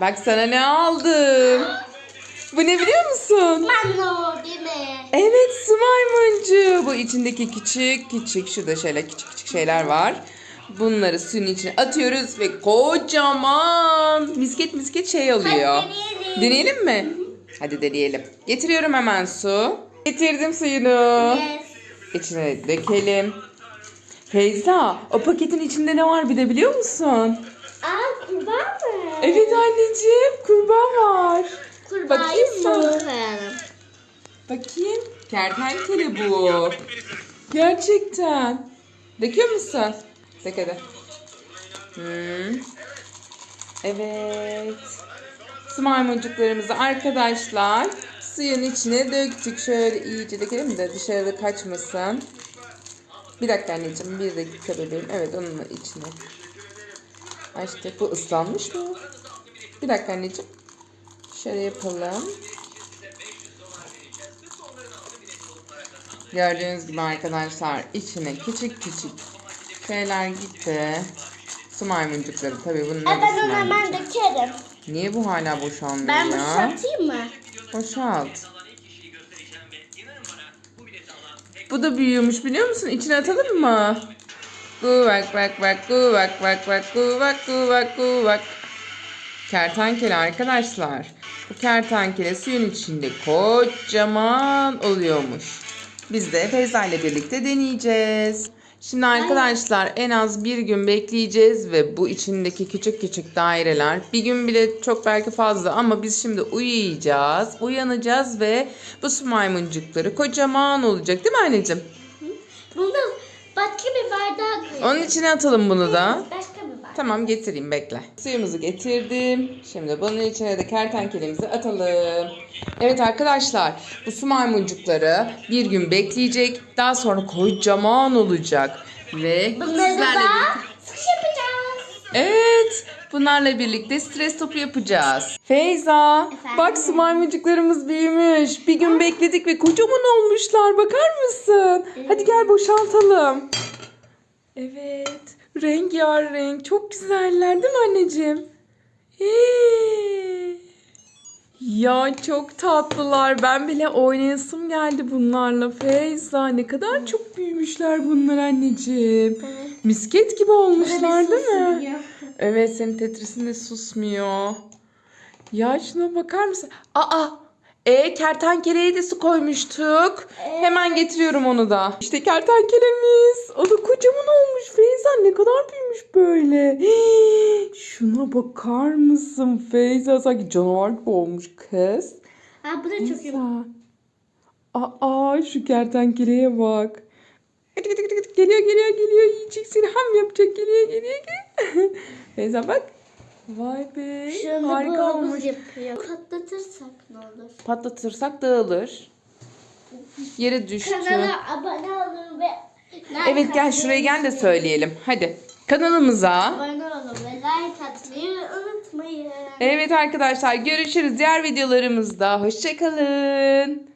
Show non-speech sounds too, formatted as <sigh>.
Bak sana ne aldım. Bu ne biliyor musun? Mamlo değil mi? Evet su maymuncu. Bu içindeki küçük küçük şurada şöyle küçük küçük şeyler var. Bunları suyun içine atıyoruz ve kocaman misket misket şey oluyor. Hadi deneyelim. Deneyelim mi? Hadi deneyelim. Getiriyorum hemen su. Getirdim suyunu. Yes. İçine dökelim. Feyza, o paketin içinde ne var bir de biliyor musun? Aa kurbağa mı? Evet anneciğim, kurbağa var. Kurbağayı Bakayım mı? koyalım. Bakayım. Kertenkele bu. Gerçekten. Döküyor musun? Dök hadi. Hmm. Evet. Maymuncuklarımızı arkadaşlar suyun içine döktük. Şöyle iyice dökelim de dışarıda kaçmasın. Bir dakika anneciğim. Bir dakika bebeğim. Evet onun içine. Ay işte bu ıslanmış mı? Bir dakika anneciğim. Şöyle yapalım. Gördüğünüz gibi arkadaşlar içine küçük küçük şeyler gitti. Su maymuncukları tabii bunlar Aa, ben onu hemen dökerim. Niye bu hala boşalmıyor Ben ya? bu satayım mı? Boşalt. Bu da büyüyormuş biliyor musun? İçine atalım mı? Guvak bak bak guvak bak bak guvak guvak guvak. Kertenkele arkadaşlar. Bu kertenkele suyun içinde kocaman oluyormuş. Biz de Feyza ile birlikte deneyeceğiz. Şimdi arkadaşlar en az bir gün bekleyeceğiz ve bu içindeki küçük küçük daireler bir gün bile çok belki fazla ama biz şimdi uyuyacağız, uyanacağız ve bu su maymuncukları kocaman olacak değil mi anneciğim? Bunu başka bir Onun içine atalım bunu da. Başka bir bardağa. Tamam getireyim bekle. Suyumuzu getirdim. Şimdi bunun içine de kertenkelemizi atalım. Evet arkadaşlar bu su maymuncukları bir gün bekleyecek. Daha sonra kocaman olacak. Ve Bunları sizlerle da birlikte... sıkış yapacağız. Evet bunlarla birlikte stres topu yapacağız. Feyza bak su maymuncuklarımız büyümüş. Bir gün bekledik ve kocaman olmuşlar. Bakar mısın? Hadi gel boşaltalım. Evet. Rengarenk. Çok güzeller değil mi anneciğim? Ee, Ya çok tatlılar. Ben bile oynayasım geldi bunlarla. Feyza ne kadar çok büyümüşler bunlar anneciğim. Misket gibi olmuşlar değil mi? Evet senin Tetris'in de susmuyor. Ya şuna bakar mısın? Aa! E kertenkeleye de su koymuştuk. Hemen getiriyorum onu da. İşte kertenkelemiz. O da kocaman olmuş. Feyza ne kadar büyümüş böyle. Hii, şuna bakar mısın Feyza? Sanki canavar gibi olmuş kız. Ha bu da çok iyi. Aa şu kertenkeleye bak. Geliyor geliyor geliyor. Yiyecek seni ham yapacak. Geliyor geliyor geliyor. <laughs> Feyza bak. Vay be. Şunu Harika Harika olmuş. yapıyor. Patlatırsak ne olur? Patlatırsak dağılır. Yere düştü. Kanala abone olun ve like Evet gel şuraya gel de söyleyelim. Hadi. Kanalımıza. Abone olun ve like atmayı unutmayın. Evet arkadaşlar görüşürüz diğer videolarımızda. Hoşçakalın.